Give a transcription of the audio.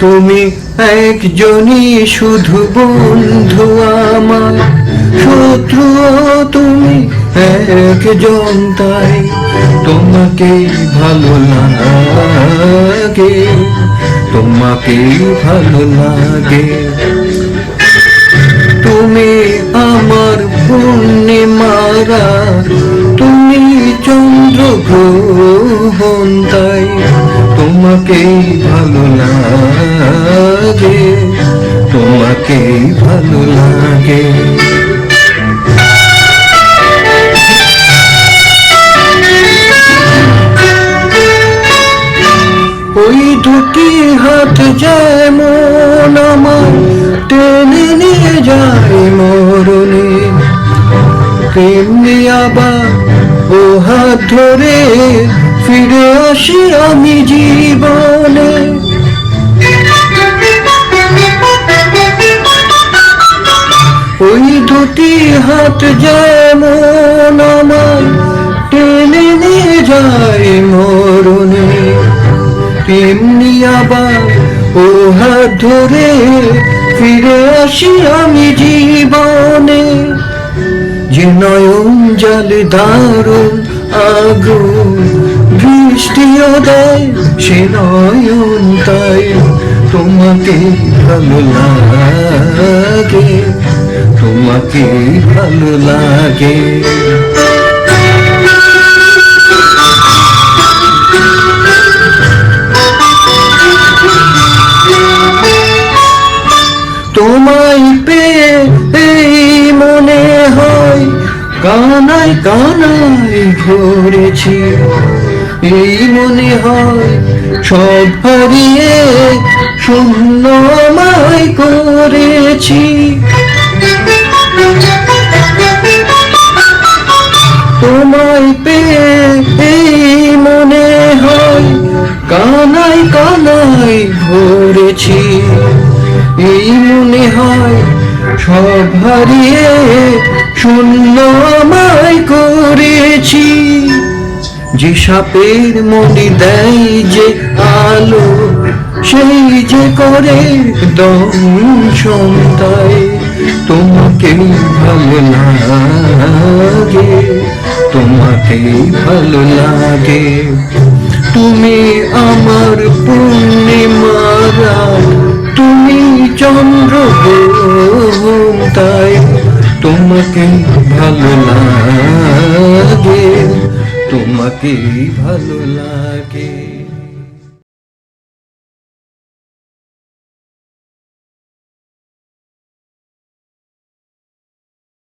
তুমি একজনই শুধু বন্ধু আমার। শত্রু তুমি একজন তাই। তোমাকে ভালো লাগে তোমাকে ভালো লাগে। তুমি আমার পূর্ণিমারা, তুমি চন্দ্র গ্রহণ তাই। তোমাকে ভালো লাগে তোমাকে ভালো লাগে। ওই দুটি হাত যেমন আমার টেনে নিয়ে যায় মরণে, তেমনি আবার ও হাত ধরে ফিরে আসি আমি জীবনে। ওই দুটি হাত যেমন আমার টেনে নিয়ে যায় মরণে, তেমনি আবার ও হাত ধরে ফিরে আসি আমি জীবনে। যে নয়ন জল দারুণ আগুন বৃষ্টিও দেয় সে নয়ন তাই তোমাকে ভালো লাগে, তোমাকে ভালো লাগে। তোমায় পেয়ে এই মনে হয়, কানায় কানায় ঘুরেছি এই মনে হয়, সব হারিয়ে শূন্য আমায় করেছি। তোমায় পেয়ে এই মনে হয়, কানায় কানায় ভরেছি। এই মনে হয়, সব হারিয়ে শূন্য আমায় করেছি। যে সাপের মনি দেয় যে আলো, সেই যে করে দংশন তোমাকে ভালো লাগে, তোমাকে ভালো লাগে। তুমি আমার পূর্ণিমারা তুমি চন্দ্র তাই তোমাকে ভালো লাগে। তোমাকে ভালো লাগে?